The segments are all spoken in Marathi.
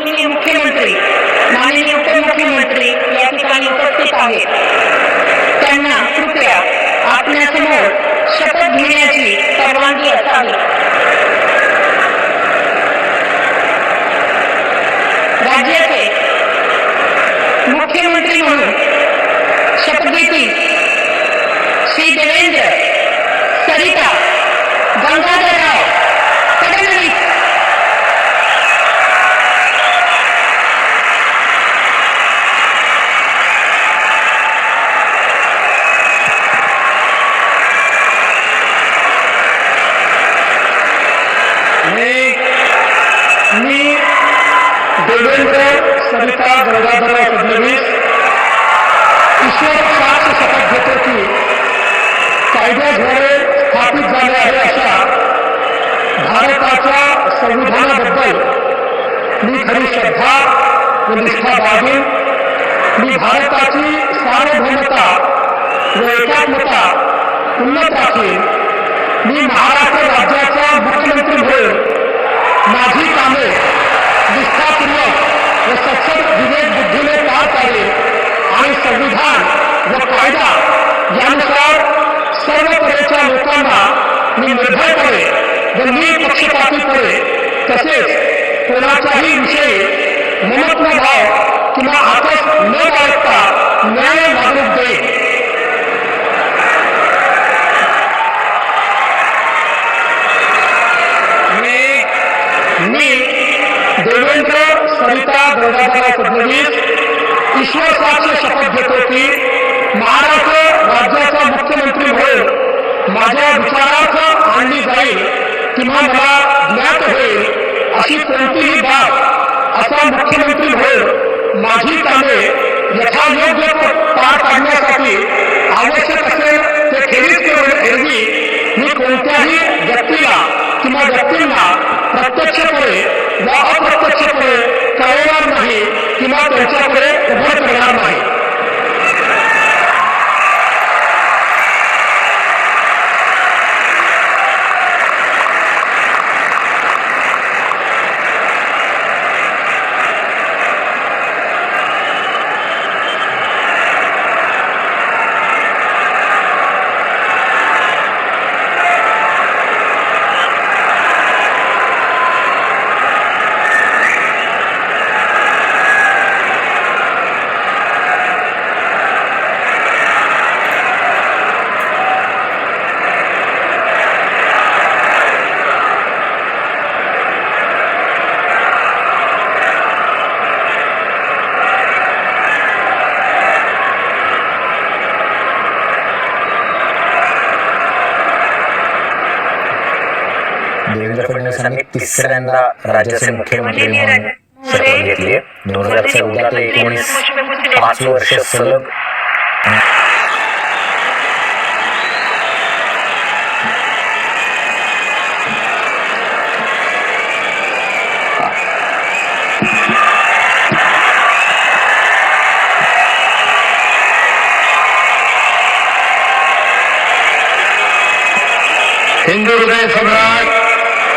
माननीय मुख्यमंत्री माननीय उपमुख्यमंत्री या ठिकाणी उपस्थित आहेत. त्यांना कृपया आपल्यासमोर शपथ घेण्याची परवानगी असावी. राज्याचे मुख्यमंत्री म्हणून शपथ घेतील श्री देवेंद्र सरिता गंगाधरराव फडणवीस मी मी देवेंद्र सविता गंगाधरराव फडणवीस ईश्वर साक्ष शपथ घेतो की कायद्याद्वारे स्थापित झाले आहे अशा भारताच्या संविधानाबद्दल मी खरी श्रद्धा व निष्ठा बाळगेन मी भारताची सार्वभौमता व एकात्मता उन्नत राखेन मी महाराष्ट्र राज्याचा मुख्यमंत्री म्हणून माझी कामे निष्ठापूर्वक व सक्षम विवेक बुद्धीने पार पाडेल. आणि संविधान व कायदा यानुसार सर्व तऱ्हेच्या लोकांना मी निर्भयपणे व निपक्षपातीपणे तसेच कोणाच्याही विषयी ममत्व भाव किंवा आकस न बाळगता न्याय मागणूक देईल मी मी देवेंद्र सविता गंगाधरराव फडणवीस ईश्वर साक्ष शपथ घेतो की महाराष्ट्र राज्याचा मुख्यमंत्री म्हणून माझ्या विचारार्थ आणली जाईल किंवा मला ज्ञात होईल अशी कोणतीही बाब असा मुख्यमंत्री म्हणून माझी कामे यथायोग्य पार पाडण्यासाठी आवश्यक असेल ते खेरीज करून एरवी मी कोणत्याही व्यक्तीला किंवा व्यक्तींना प्रत्यक्षपणे वा अप्रत्यक्षपणे कळवणार नाही किंवा त्यांच्याकडे उभं करणार नाही. देवेंद्र फडणवीसांनी तिसऱ्यांदा राज्याचे मुख्यमंत्री म्हणून शपथ घेतली. आहे दोन हजार चौदा ते एकोणीस पाच वर्ष सलग. हिंदू हृदय सम्राट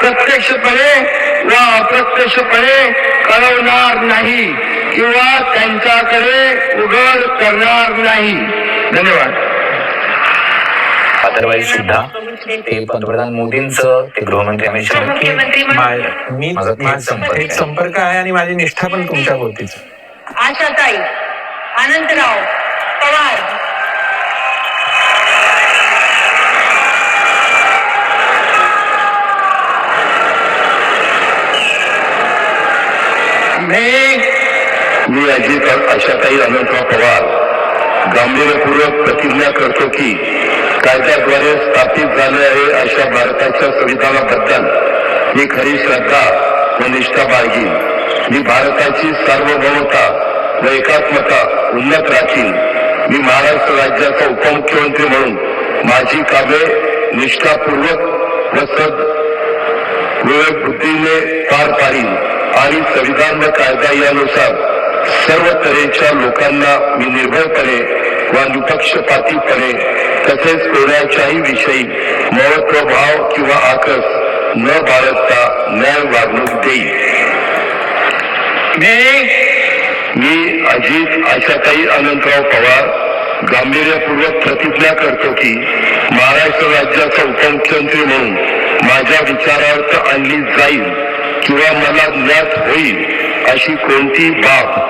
प्रत्यक्षपणे वा अप्रत्यक्षपणे कळवणार नाही किंवा त्यांच्याकडे उघड करणार नाही धन्यवाद अदरवाईज सुद्धा ते पंतप्रधान मोदींचं ते गृहमंत्री अमित शहा मुख्यमंत्री म्हणून मा- संपर्क आहे. संपर्क आहे आणि माझी निष्ठा पण तुमच्या भोवतीच. आशाताई अनंतराव पवार मी मी अजित आशाताई अनंतराव पवार गांभीर्यपूर्वक प्रतिज्ञा करतो की कायद्याद्वारे स्थापित झाले आहे अशा भारताच्या संविधानाबद्दल मी खरी श्रद्धा व निष्ठा बाळगीन. मी भारताची सार्वभौमता व एकात्मता उन्नत राखीन. मी महाराष्ट्र राज्याचा उपमुख्यमंत्री म्हणून माझी कामे निष्ठापूर्वक व सद विवेक बुद्धीने पार पाडीन आणि संविधान व कायदा यानुसार सर्व तऱ्हेच्या लोकांना मी निर्भयपणे व निपक्षपातीपणे तसेच कोणाच्याही विषयी महत्वभाव किंवा आकस न बाळगता न्याय वागणूक देईल मी मी अजित आशाताई अनंतराव पवार गांभीर्यपूर्वक प्रतिज्ञा करतो की महाराष्ट्र राज्याचा उपमुख्यमंत्री म्हणून माझ्या विचारार्थ आणली जाईल किंवा मला ज्ञात होईल अशी कोणती बाब